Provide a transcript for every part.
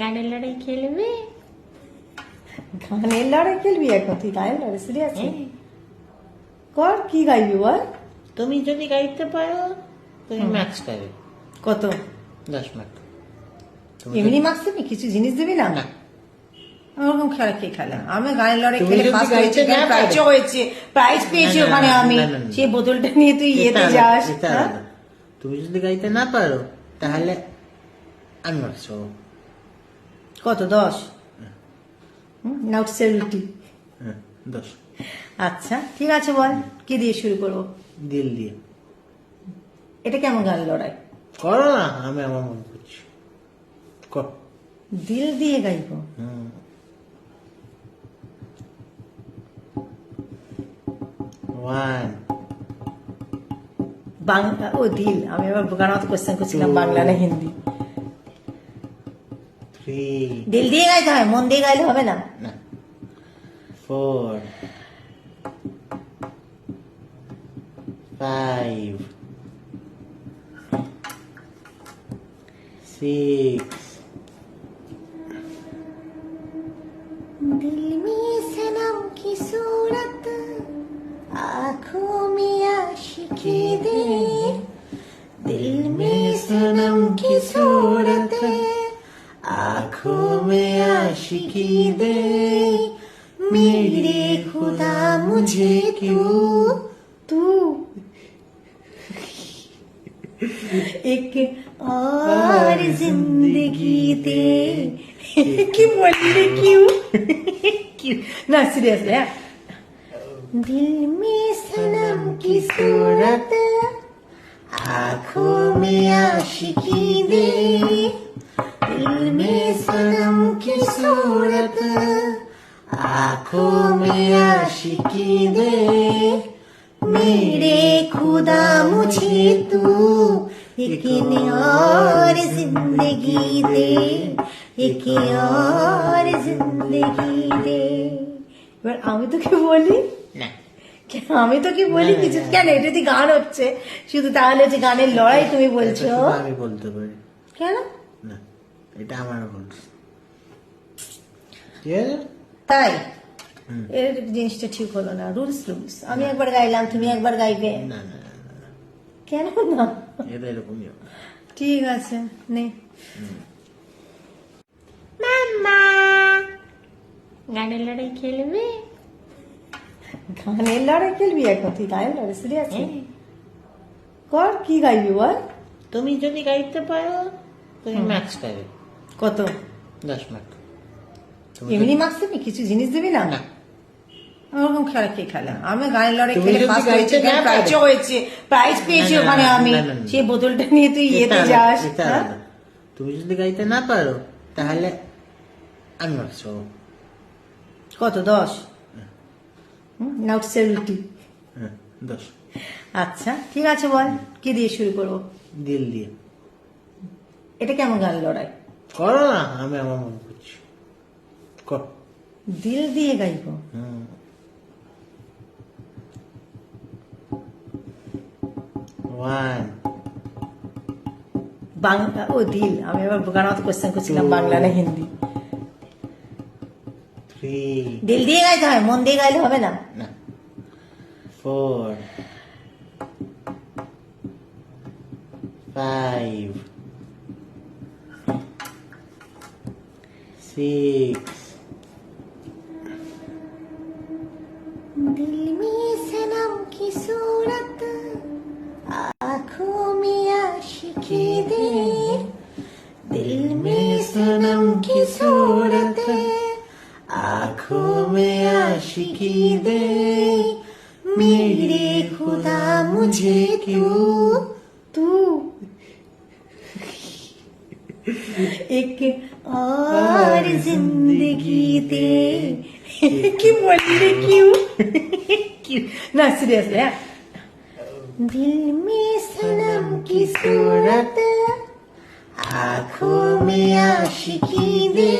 গানের লড়াই খেলবে? গানের লড়াই খেলবি এখন? তুই গানের লড়াই সিরিয়াস হ্যাঁ। কর কি গাইবি বল? তুমি যদি গাইতে পারো তুমি ম্যাক্স পাবে। কত? দশ মার্ক এমনি মার্কস দিবি? কিছু জিনিস দিবি না? না। ওরকম খেলা কে খেলা? আমি গানের লড়াই খেলে ফার্স্ট হয়েছে না প্রাইজও পারো। হয়েছে। প্রাইজ পেয়েছি ওখানে আমি। সেই বোতলটা নিয়ে তুই ইয়েতে যাস হ্যাঁ? তুমি যদি গাইতে না পারো তাহলে আমি মার্কস পাবো কত? দশ? নাউট সেভেন্টি হ্যাঁ, দশ। আচ্ছা ঠিক আছে বল কি দিয়ে শুরু করব? দিল দিয়ে। এটা কেমন গান লড়াই? করো না আমি আমার মন করছি কর। দিল দিয়ে গাইবো? হুম। ওয়ান বাংলা ও দিল আমি আবার গান মতো কোয়েশ্চেন করছিলাম বাংলা না হিন্দি। দিল দিয়ে গাইতে হয় মন দিয়ে গাইলে হবে না না ফোর ফাইভ সিক্স दिल में सनम की सूरत आंखों में आशिकी दे आशिकी दे मेरे खुदा मुझे क्यों? तू। एक और ज़िंदगी दे। क्यों बोल रही क्यों? क्यों? ना सीरियसली दिल में सनम की सूरत आँखों में आशिकी दे। आंखों में आशिकी दे मेरे खुदा मुझे तू एक और जिंदगी दे एक और जिंदगी दे এবার আমি তোকে বলি না কেন আমি তোকে বলি না, না, কিছু না। কেন এটা যদি গান হচ্ছে শুধু তাহলে যে গানের লড়াই তুমি বলছো এটা শুধু আমি বলতে পারি কেন না এটা আমার ভুল ঠিক আছে তাই? এর জিনিসটা ঠিক হলো না রুলস রুলস আমি একবার গাইলাম তুমি একবার গাইবে। না না না, না, না। কেন না? এটা এরকমই ঠিক আছে নে। মাম্মা! গানের লড়াই খেলবে? গানের লড়াই খেলবি এখন? তুই গানের লড়াই সিরিয়াস হ্যাঁ। কর কি গাইবি বল? তুমি যদি গাইতে পারো তুমি ম্যাক্স পাবে কত? দশ মার্ক এমনি মার্কস দিবি কিছু জিনিস দিবি না না ওরকম খেলা কে খেলা আমি গানের লড়াই খেলে ফার্স্ট হয়েছে না। প্রাইজও হয়েছে প্রাইজ পেয়েছি না, না, ওখানে আমি না, না, না। সেই বোতলটা নিয়ে তুই ইয়েতে যাস। তুমি যদি গাইতে না পারো তাহলে আমি মার্কস কত দশ নাউট সেভেন্টি হ্যাঁ দশ আচ্ছা ঠিক আছে বল কি দিয়ে শুরু করব? দিল দিয়ে। এটা কেমন গান লড়াই? করো না আমি আমার মন করছি। কর। দিল দিয়ে গাইবো। ওয়ান বাংলা ও দিল। আমি এবার গান মতো কোয়েশ্চেন করছিলাম বাংলা না হিন্দি। দিল দিয়ে গাইতে হয় মন দিয়ে গাইলে হবে না? না। ফোর ফাইভ সিক্স आशिकी दे दिल में सनम की सूरत आँखों में आशिकी दे मेरे खुदा, मुझे क्यों? तू। एक और ज़िंदगी दे। क्यों बोल रही क्यों? ना, सीरियसली दिल में सनम की सूरत आँखों में आशिकी दे।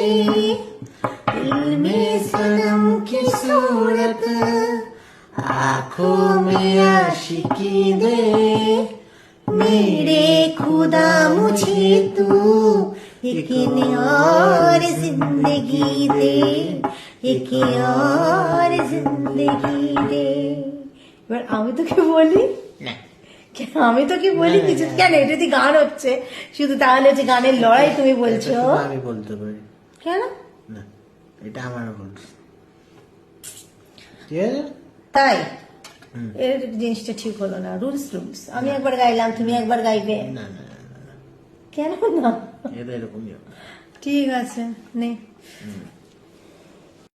दिल में सनम की सूरत आँखों में आशिकी दे। मेरे खुदा मुझे तू एक और ज़िंदगी दे एक और ज़िंदगी दे। এবার আমি তোকে বলি? না। আমি তোকে বলি কিছু কেন এটা যদি গান হচ্ছে শুধু তাহলে যে গানের লড়াই তুমি বলছো? আমি বলতে পারি। কেন? না এটা আমার ভুল তাই? এর জিনিসটা ঠিক হলো না। Rules rules. আমি একবার গাইলাম তুমি একবার গাইবে। না না। কেন না? এটা এরকমই ঠিক আছে নে।